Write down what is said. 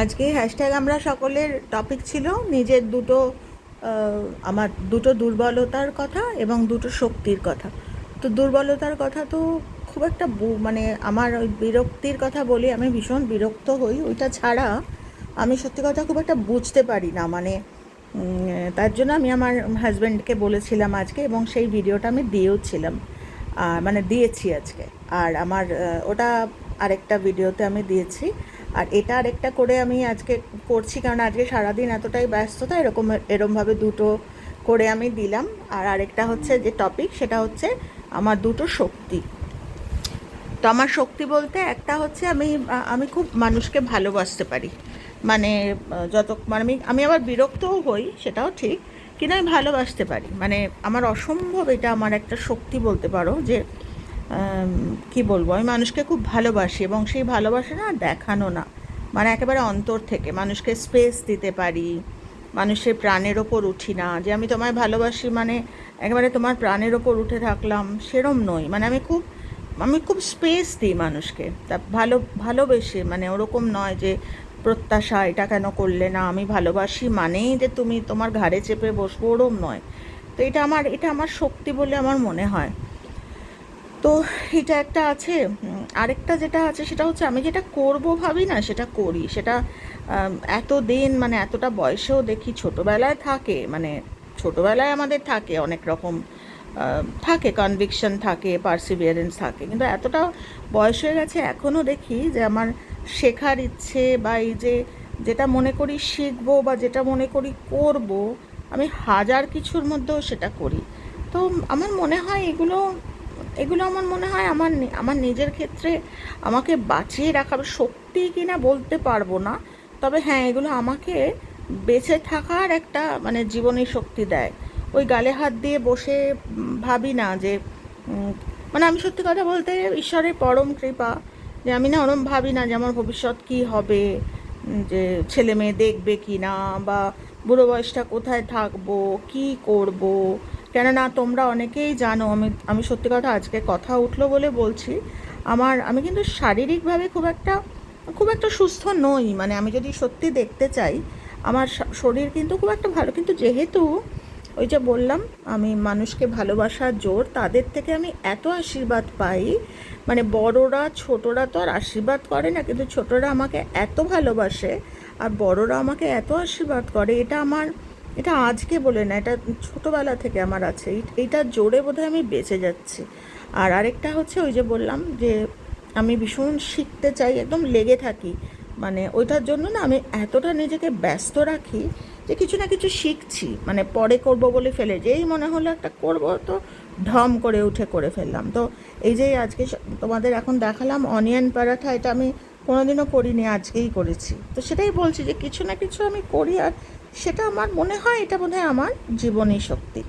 আজকে হ্যাশট্যাগ আমরা সকলের টপিক ছিল নিজের দুটো আমার দুটো দুর্বলতার কথা এবং দুটো শক্তির কথা। তো দুর্বলতার কথা তো খুব একটা মানে আমার ওই বিরক্তির কথা বলি, আমি ভীষণ বিরক্ত হই। ওইটা ছাড়া আমি সত্যি কথা খুব একটা বুঝতে পারি না। মানে তার জন্য আমি আমার হাজব্যান্ডকে বলেছিলাম আজকে এবং সেই ভিডিওটা আমি দিয়েও ছিলাম আর মানে দিয়েছি আজকে। আর আমার ওটা আরেকটা ভিডিওতে আমি দিয়েছি। আর এটা আরেকটা করে আমি আজকে করছি, কারণ আজকে সারাদিন এতটাই ব্যস্ততা, এরকম, এরমভাবে দুটো করে আমি দিলাম। আর আরেকটা হচ্ছে যে টপিক সেটা হচ্ছে আমার দুটো শক্তি। তো আমার শক্তি বলতে একটা হচ্ছে আমি আমি খুব মানুষকে ভালোবাসতে পারি। মানে যত মানে আমি আমি আবার বিরক্তও হই, সেটাও ঠিক, কিন্তু আমি ভালোবাসতে পারি। মানে আমার অসম্ভব এটা আমার একটা শক্তি বলতে পারো, যে কি বলব, আমি মানুষকে খুব ভালোবাসি এবং সেই ভালোবাসা না দেখানো না। মানে একেবারে অন্তর থেকে। মানুষকে স্পেস দিতে পারি, মানুষের প্রাণের ওপর উঠি না। যে আমি তোমায় ভালোবাসি মানে একেবারে তোমার প্রাণের ওপর উঠে থাকলাম, সেরম নই। মানে আমি খুব আমি খুব স্পেস দিই মানুষকে। তা ভালো, ভালোবেসে মানে ওরকম নয় যে প্রত্যাশা, এটা কেন করলে না? আমি ভালোবাসি মানেই যে তুমি তোমার ঘাড়ে চেপে বসবো, ওরম নয়। তো এটা আমার এটা আমার শক্তি বলে আমার মনে হয়। তো এটা একটা আছে আরেকটা যেটা আছে সেটা হচ্ছে আমি যেটা করব ভাবি না, সেটা করি। সেটা এত দিন মানে এতটা বয়সেও দেখি ছোটোবেলায় থাকে মানে ছোটোবেলায় আমাদের থাকে, অনেক রকম থাকে কনভিকশন থাকে পার্সিভিয়ারেন্স থাকে। কিন্তু এতটা বয়স হয়ে গেছে এখনও দেখি যে আমার শেখার ইচ্ছে বা এই যে যেটা মনে করি শিখব বা যেটা মনে করি করব, আমি হাজার কিছুর মধ্যেও সেটা করি। তো আমার মনে হয় এগুলো এগুলো আমার মনে হয় আমার আমার নিজের ক্ষেত্রে আমাকে বাঁচিয়ে রাখার শক্তি কিনা বলতে পারব না। তবে হ্যাঁ এগুলো আমাকে বেঁচে থাকার একটা মানে জীবনী শক্তি দেয়। ওই গালে হাত দিয়ে বসে ভাবি না যে মানে আমি সত্যি কথা বলতে ঈশ্বরের পরম কৃপা। যে আমি না ওরম ভাবি না যে আমার ভবিষ্যৎ কী হবে যে ছেলে মেয়ে দেখবে কি না বা বুড়ো বয়সটা কোথায় থাকব, কি করব। কেননা তোমরা অনেকেই জানো, আমি আমি সত্যি কথা আজকে কথা উঠল বলে বলছি, আমার, আমি কিন্তু শারীরিকভাবে খুব একটা খুব একটা সুস্থ নই। মানে আমি যদি সত্যি দেখতে চাই, আমার শরীর কিন্তু খুব একটা ভালো, কিন্তু যেহেতু ওই যে বললাম, আমি মানুষকে ভালোবাসার জোর, তাদের থেকে আমি এত আশীর্বাদ পাই। মানে বড়রা, ছোটরা তো আর আশীর্বাদ করে না, কিন্তু ছোটরা আমাকে এত ভালোবাসে, আর বড়রা আমাকে এত আশীর্বাদ করে, এটা আমার এটা আজকে বলে না, এটা ছোটোবেলা থেকে আমার আছে। এইটার জোরে বোধহয় আমি বেঁচে যাচ্ছি। আর আরেকটা হচ্ছে ওই যে বললাম যে আমি ভীষণ শিখতে চাই, একদম লেগে থাকি। মানে ওইটার জন্য না আমি এতটা নিজেকে ব্যস্ত রাখি যে কিছু না কিছু শিখছি। মানে পরে করব বলে ফেলে, যেই মনে হলো একটা করব তো ঢম করে উঠে করে ফেললাম। তো এই যে আজকে তোমাদের এখন দেখালাম অনিয়ন পরাঠা, এটা আমি কোনোদিনও করিনি, আজকেই করেছি। তো সেটাই বলছি যে কিছু না কিছু আমি করি আর সেটা আমার মনে হয়, এটা বোধহয় আমার জীবনী শক্তি।